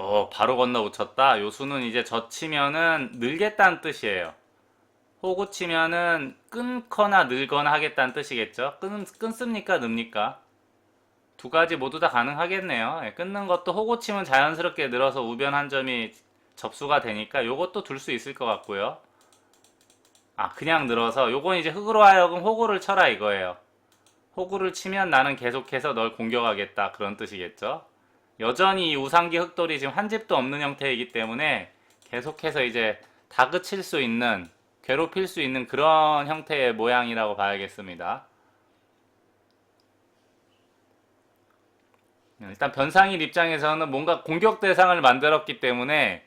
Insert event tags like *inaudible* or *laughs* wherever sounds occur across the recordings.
어, 바로 건너 붙였다. 요수는 이제 젖히면은 늘겠다는 뜻이에요. 호구 치면은 끊거나 늘거나 하겠다는 뜻이겠죠. 끊, 끊습니까? 늡니까? 두 가지 모두 다 가능하겠네요. 예, 끊는 것도 호구 치면 자연스럽게 늘어서 우변 한 점이 접수가 되니까 요것도 둘 수 있을 것 같고요. 아, 그냥 늘어서 요건 이제 흙으로 하여금 호구를 쳐라 이거예요. 호구를 치면 나는 계속해서 널 공격하겠다 그런 뜻이겠죠. 여전히 이 우상기 흑돌이 지금 한 집도 없는 형태이기 때문에 계속해서 이제 다그칠 수 있는 괴롭힐 수 있는 그런 형태의 모양이라고 봐야겠습니다. 일단 변상일 입장에서는 뭔가 공격 대상을 만들었기 때문에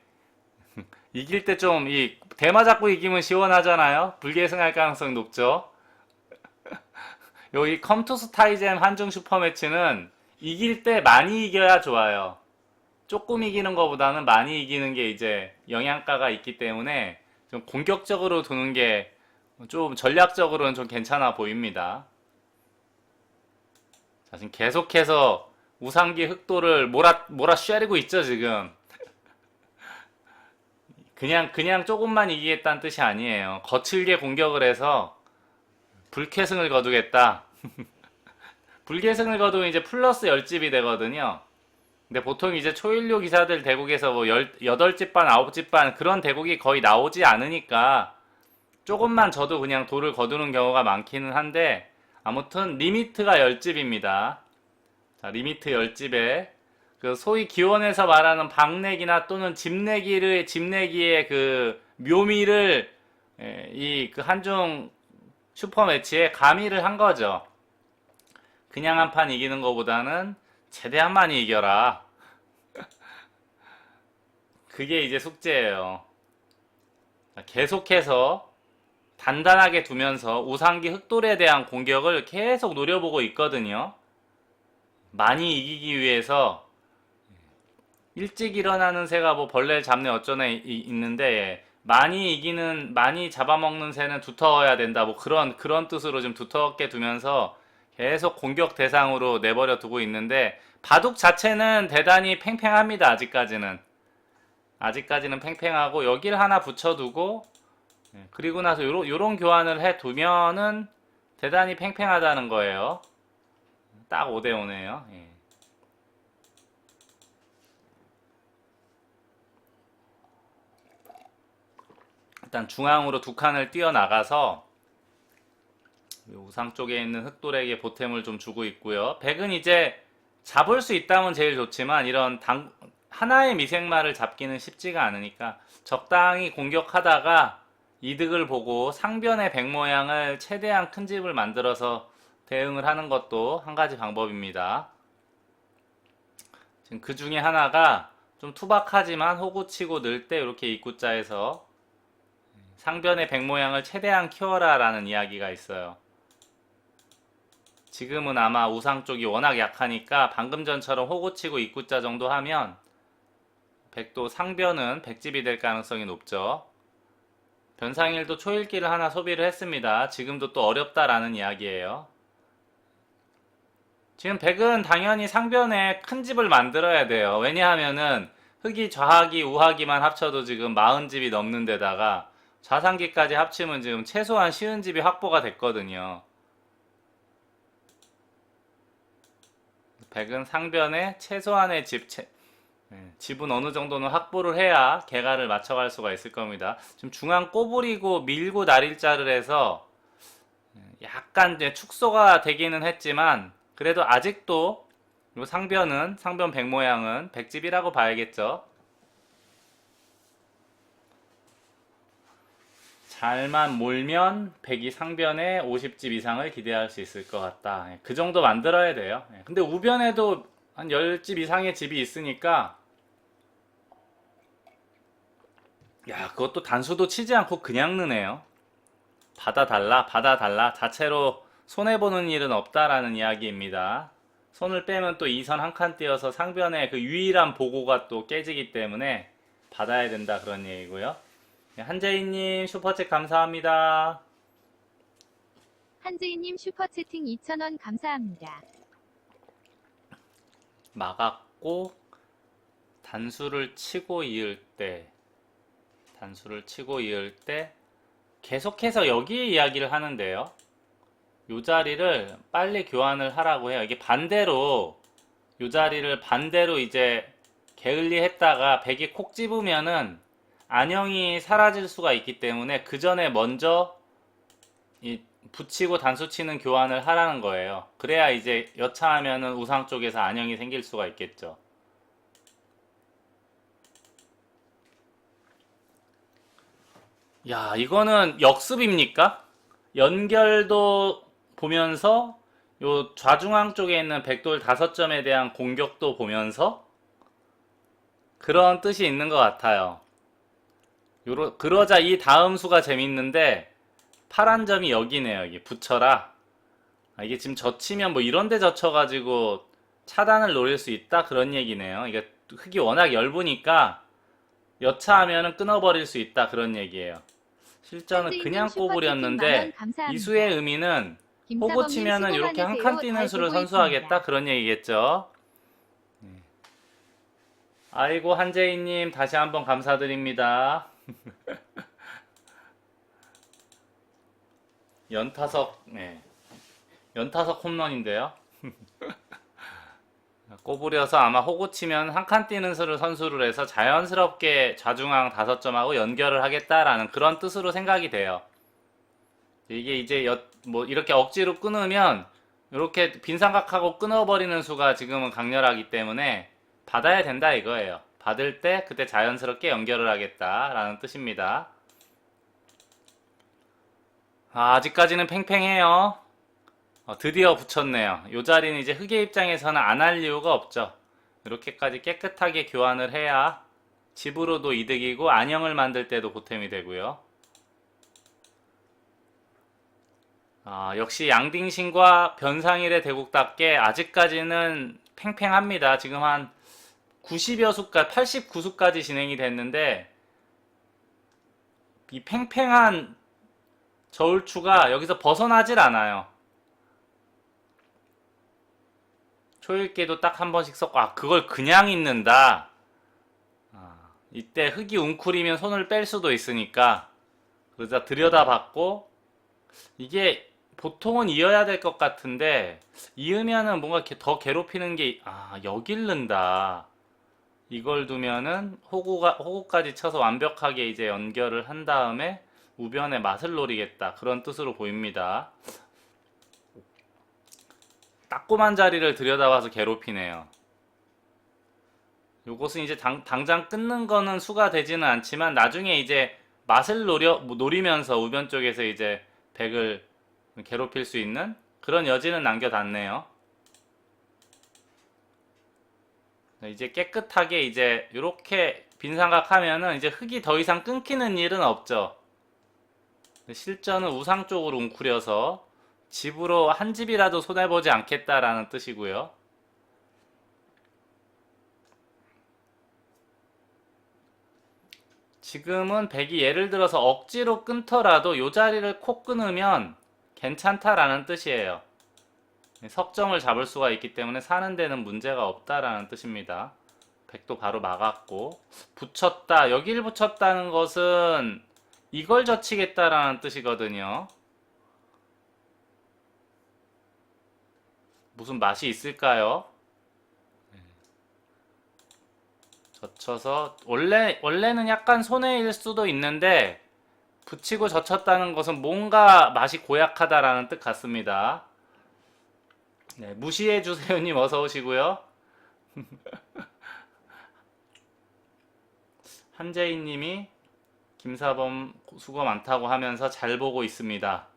*laughs* 이길 때 좀 이 대마 잡고 이기면 시원하잖아요. 불계승할 가능성이 높죠. *laughs* 여기 컴투스 타이젠 한중 슈퍼매치는 이길 때 많이 이겨야 좋아요. 조금 이기는 것보다는 많이 이기는 게 이제 영양가가 있기 때문에 좀 공격적으로 두는 게 좀 전략적으로는 좀 괜찮아 보입니다. 자, 지금 계속해서 우상기 흑도를 몰아, 몰아 쉬리고 있죠, 지금. *laughs* 그냥, 그냥 조금만 이기겠다는 뜻이 아니에요. 거칠게 공격을 해서 불쾌승을 거두겠다. *laughs* 불계승을 거두면 이제 플러스 10집이 되거든요. 근데 보통 이제 초일류 기사들 대국에서 뭐 8집 반, 9집 반 그런 대국이 거의 나오지 않으니까 조금만 저도 그냥 돌을 거두는 경우가 많기는 한데 아무튼 리미트가 10집입니다. 자, 리미트 10집에 그 소위 기원에서 말하는 방내기나 또는 집내기를 집내기의 그 묘미를 이 그 한중 슈퍼 매치에 가미를 한 거죠. 그냥 한 판 이기는 것보다는 최대한 많이 이겨라. 그게 이제 숙제예요. 자, 계속해서 단단하게 두면서 우상기 흑돌에 대한 공격을 계속 노려보고 있거든요. 많이 이기기 위해서 일찍 일어나는 새가 뭐 벌레 잡네 어쩌네 이- 있는데 많이 이기는 많이 잡아먹는 새는 두터워야 된다 뭐 그런 그런 뜻으로 좀 두텁게 두면서 계속 공격 대상으로 내버려 두고 있는데 바둑 자체는 대단히 팽팽합니다 아직까지는. 아직까지는 팽팽하고 여길 하나 붙여두고 예, 그리고 나서 요런, 요런 교환을 해 두면은 대단히 팽팽하다는 거예요. 딱 5대5네요. 일단 중앙으로 두 칸을 뛰어 나가서 우상 쪽에 있는 흑돌에게 보탬을 좀 주고 있고요. 백은 이제 잡을 수 있다면 제일 좋지만 이런 당, 하나의 미생마를 잡기는 쉽지가 않으니까 적당히 공격하다가 이득을 보고 상변의 백 모양을 최대한 큰 집을 만들어서 대응을 하는 것도 한 가지 방법입니다. 지금 그 중에 하나가 좀 투박하지만 호구치고 늘 때 이렇게 입구자에서 상변의 백 모양을 최대한 키워라 라는 이야기가 있어요. 지금은 아마 우상 쪽이 워낙 약하니까 방금 전처럼 호구치고 입구자 정도 하면 백도 상변은 백집이 될 가능성이 높죠. 변상일도 초일기를 하나 소비를 했습니다. 지금도 또 어렵다라는 이야기예요. 지금 백은 당연히 상변에 큰 집을 만들어야 돼요. 왜냐하면은 흑이 좌하기 우하기만 합쳐도 지금 40집이 넘는 데다가 좌상기까지 합치면 지금 최소한 쉬운 집이 확보가 됐거든요. 백은 상변에 최소한의 집, 채- 예, 집은 어느 정도는 확보를 해야 개가를 맞춰갈 수가 있을 겁니다. 지금 중앙 꼬부리고 밀고 날일자를 해서 예, 약간 이제 축소가 되기는 했지만 그래도 아직도 요 상변은 상변 백 모양은 백집이라고 봐야겠죠. 잘만 몰면 백이 상변에 50집 이상을 기대할 수 있을 것 같다. 예, 그 정도 만들어야 돼요. 예, 근데 우변에도 한 10집 이상의 집이 있으니까 야, 그것도 단수도 치지 않고 그냥 느네요. 받아달라, 받아달라. 자체로 손해보는 일은 없다라는 이야기입니다. 손을 빼면 또 2선 한 칸 띄어서 상변에 그 유일한 보고가 또 깨지기 때문에 받아야 된다 그런 얘기고요. 네, 한재희님 슈퍼챗 감사합니다. 한재희님 슈퍼채팅 2,000원 감사합니다. 막았고 단수를 치고 이을 때, 단수를 치고 이을 때, 계속해서 여기 이야기를 하는데요. 요 자리를 빨리 교환을 하라고 해요. 이게 반대로, 요 자리를 반대로 이제 게을리 했다가 백이 콕 집으면은 안형이 사라질 수가 있기 때문에 그 전에 먼저 이 붙이고 단수 치는 교환을 하라는 거예요. 그래야 이제 여차하면은 우상 쪽에서 안형이 생길 수가 있겠죠. 야, 이거는 역습입니까? 연결도 보면서 요 좌중앙 쪽에 있는 백돌 다섯 점에 대한 공격도 보면서 그런 뜻이 있는 것 같아요. 요러, 그러자 이 다음 수가 재밌는데 파란 점이 여기네요. 이게 붙여라. 아, 이게 지금 젖히면 뭐 이런 데 젖혀가지고 차단을 노릴 수 있다? 그런 얘기네요. 이게 흙이 워낙 얇으니까 여차하면은 끊어버릴 수 있다. 그런 얘기예요. 실전은 그냥 꼬부렸는데 이 수의 의미는 호구 치면은 이렇게 한 칸 뛰는 수를 선수하겠다. 그런 얘기겠죠. 네. 아이고 한재희님 다시 한번 감사드립니다. 연타석, 네. 연타석 홈런인데요. *laughs* 꼬부려서 아마 호구 치면 한 칸 뛰는 수를 선수를 해서 자연스럽게 좌중앙 다섯 점하고 연결을 하겠다라는 그런 뜻으로 생각이 돼요. 이게 이제 여- 뭐 이렇게 억지로 끊으면 이렇게 빈 삼각하고 끊어버리는 수가 지금은 강렬하기 때문에 받아야 된다 이거예요. 받을 때 그때 자연스럽게 연결을 하겠다라는 뜻입니다. 아, 아직까지는 팽팽해요. 어, 드디어 붙였네요. 이 자리는 이제 흑의 입장에서는 안 할 이유가 없죠. 이렇게까지 깨끗하게 교환을 해야 집으로도 이득이고 안형을 만들 때도 보탬이 되고요. 아, 역시 양딩신과 변상일의 대국답게 아직까지는 팽팽합니다. 지금 한 90여 수까지, 89수까지 진행이 됐는데, 이 팽팽한 저울추가 여기서 벗어나질 않아요. 초읽기도 딱 한 번씩 썼고, 아, 그걸 그냥 읽는다. 아, 이때 흙이 웅크리면 손을 뺄 수도 있으니까, 그러자 들여다봤고, 이게 보통은 이어야 될 것 같은데, 이으면은 뭔가 더 괴롭히는 게, 아, 여길 는다. 이걸 두면은 호구가, 호구까지 쳐서 완벽하게 이제 연결을 한 다음에 우변의 맛을 노리겠다. 그런 뜻으로 보입니다. 따꼼한 자리를 들여다봐서 괴롭히네요. 요것은 이제 당, 당장 끊는 거는 수가 되지는 않지만 나중에 이제 맛을 노려, 노리면서 우변 쪽에서 이제 백을 괴롭힐 수 있는 그런 여지는 남겨놨네요. 네, 이제 깨끗하게 이제 이렇게 빈삼각 하면은 이제 흙이 더 이상 끊기는 일은 없죠. 실전은 우상 쪽으로 웅크려서 집으로 한 집이라도 손해보지 않겠다라는 뜻이고요. 지금은 백이 예를 들어서 억지로 끊더라도 요 자리를 콕 끊으면 괜찮다라는 뜻이에요. 석점을 잡을 수가 있기 때문에 사는 데는 문제가 없다라는 뜻입니다. 백도 바로 막았고 붙였다. 여기를 붙였다는 것은 이걸 젖히겠다라는 뜻이거든요. 무슨 맛이 있을까요? 네. 젖혀서 원래 원래는 약간 손해일 수도 있는데 붙이고 젖혔다는 것은 뭔가 맛이 고약하다라는 뜻 같습니다. 네, 무시해 주세요님 어서 오시고요. *laughs* 한재희님이 김사범 수고 많다고 하면서 잘 보고 있습니다.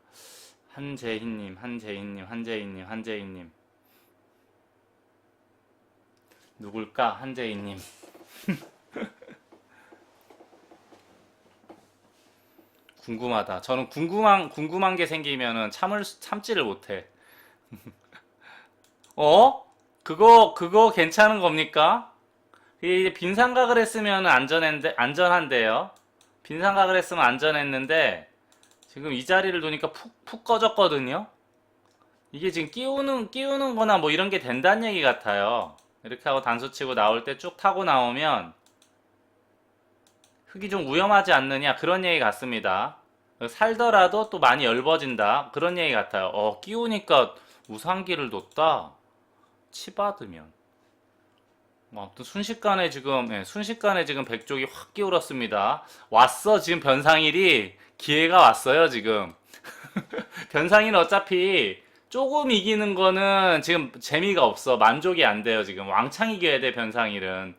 한재희님, 한재희님, 한재희님, 한재희님. 누굴까? 한재희님. *laughs* 궁금하다. 저는 궁금한 궁금한 게 생기면은 참을 수- 참지를 못해. *laughs* 어? 그거 그거 괜찮은 겁니까? 이게 빈삼각을 했으면 안전한데 안전한데요. 빈삼각을 했으면 안전했는데 지금 이 자리를 두니까 푹 푹 꺼졌거든요. 이게 지금 끼우는 끼우는 거나 뭐 이런 게 된다는 얘기 같아요. 이렇게 하고 단수 치고 나올 때 쭉 타고 나오면 흙이 좀 위험하지 않느냐 그런 얘기 같습니다. 살더라도 또 많이 엷어진다 그런 얘기 같아요. 어 끼우니까 우상기를 뒀다 치받으면 뭐 아무튼 순식간에 지금 예, 순식간에 지금 백족이 확 기울었습니다. 왔어 지금 변상일이 기회가 왔어요 지금 *laughs* 변상일은 어차피 조금 이기는 거는 지금 재미가 없어 만족이 안 돼요 지금 왕창 이겨야 돼 변상일은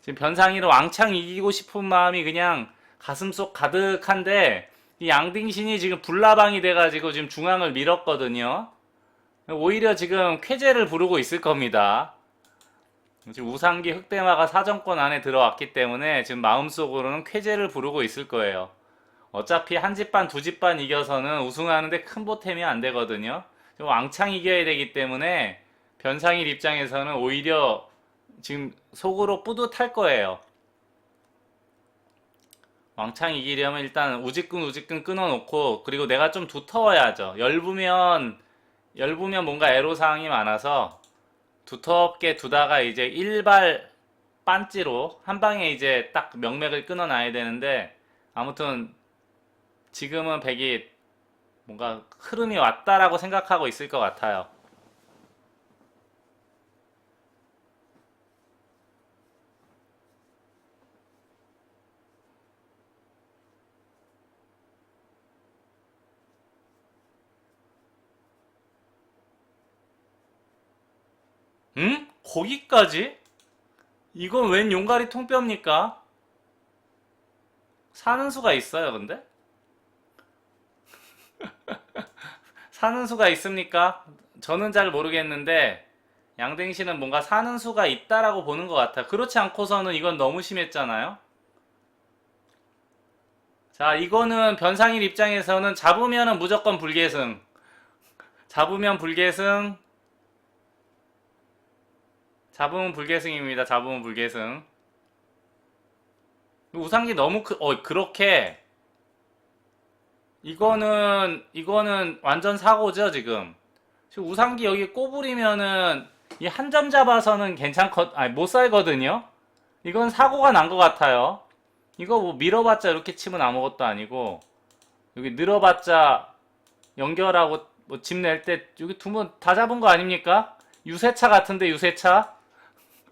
지금 변상일은 왕창 이기고 싶은 마음이 그냥 가슴속 가득한데 이 양딩신이 지금 불나방이 돼가지고 지금 중앙을 밀었거든요. 오히려 지금 쾌재를 부르고 있을 겁니다. 지금 우상기 흑대마가 사정권 안에 들어왔기 때문에 지금 마음속으로는 쾌재를 부르고 있을 거예요. 어차피 한 집반 두 집반 이겨서는 우승하는데 큰 보탬이 안 되거든요. 왕창 이겨야 되기 때문에 변상일 입장에서는 오히려 지금 속으로 뿌듯할 거예요. 왕창 이기려면 일단 우직근 우직근 끊어놓고 그리고 내가 좀 두터워야죠. 엷으면 엷으면 뭔가 애로사항이 많아서 두텁게 두다가 이제 일발 반지로 한 방에 이제 딱 명맥을 끊어놔야 되는데 아무튼 지금은 백이 뭔가 흐름이 왔다라고 생각하고 있을 것 같아요. 응? 거기까지? 이건 웬 용가리 통뼈입니까? 사는 수가 있어요, 근데? *laughs* 사는 수가 있습니까? 저는 잘 모르겠는데 양댕시는 뭔가 사는 수가 있다라고 보는 것 같아요. 그렇지 않고서는 이건 너무 심했잖아요. 자, 이거는 변상일 입장에서는 잡으면은 무조건 불계승. 잡으면 불계승. 잡으면 불계승입니다. 잡으면 불계승. 우상기 너무 크, 어, 그렇게 이거는 이거는 완전 사고죠 지금. 지금 우상기 여기 꼬부리면은 이 한 점 잡아서는 괜찮거 아니 못 살거든요. 이건 사고가 난 것 같아요. 이거 뭐 밀어봤자 이렇게 치면 아무것도 아니고 여기 늘어봤자 연결하고 뭐 집 낼 때 여기 두면 다 잡은 거 아닙니까? 유세차 같은데 유세차?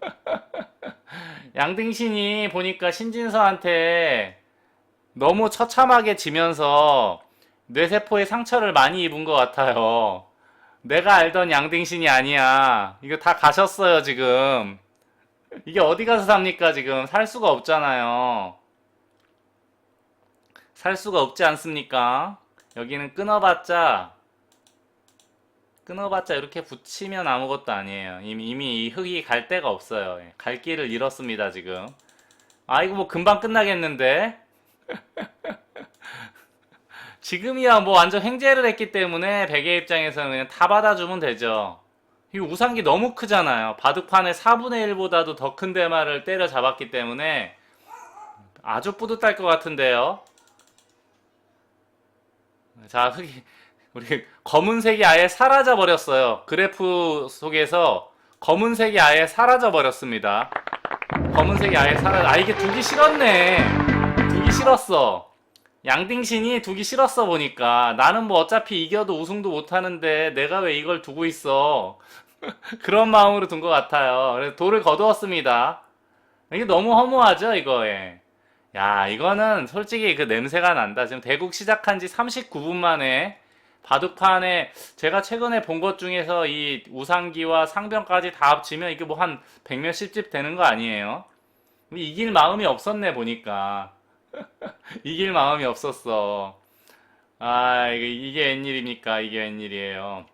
*laughs* 양등신이 보니까 신진서한테 너무 처참하게 지면서 뇌세포에 상처를 많이 입은 것 같아요. 내가 알던 양등신이 아니야. 이거 다 가셨어요, 지금. 이게 어디 가서 삽니까, 지금? 살 수가 없잖아요. 살 수가 없지 않습니까? 여기는 끊어봤자, 끊어봤자 이렇게 붙이면 아무것도 아니에요. 이미, 이미 이 흙이 갈 데가 없어요. 예, 갈 길을 잃었습니다, 지금. 아, 이거 뭐 금방 끝나겠는데? *laughs* 지금이야 뭐 완전 횡재를 했기 때문에 베개 입장에서는 그냥 다 받아주면 되죠. 이 우상기 너무 크잖아요. 바둑판의 4분의 1보다도 더 큰 대마를 때려 잡았기 때문에 아주 뿌듯할 것 같은데요. 자, 흑이, 우리 검은색이 아예 사라져 버렸어요. 그래프 속에서 검은색이 아예 사라져 버렸습니다. 검은색이 아예 사라, 아, 이게 두기 싫었네. 두기 싫었어. 양딩신이 두기 싫었어 보니까 나는 뭐 어차피 이겨도 우승도 못 하는데 내가 왜 이걸 두고 있어 *laughs* 그런 마음으로 둔 것 같아요 그래서 돌을 거두었습니다 이게 너무 허무하죠 이거에 야 이거는 솔직히 그 냄새가 난다 지금 대국 시작한 지 39분 만에 바둑판에 제가 최근에 본 것 중에서 이 우상기와 상병까지 다 합치면 이게 뭐 한 백몇십 집 되는 거 아니에요 이길 마음이 없었네 보니까 *laughs* 이길 마음이 없었어. 아, 이게, 이게 웬일입니까? 이게 웬일이에요.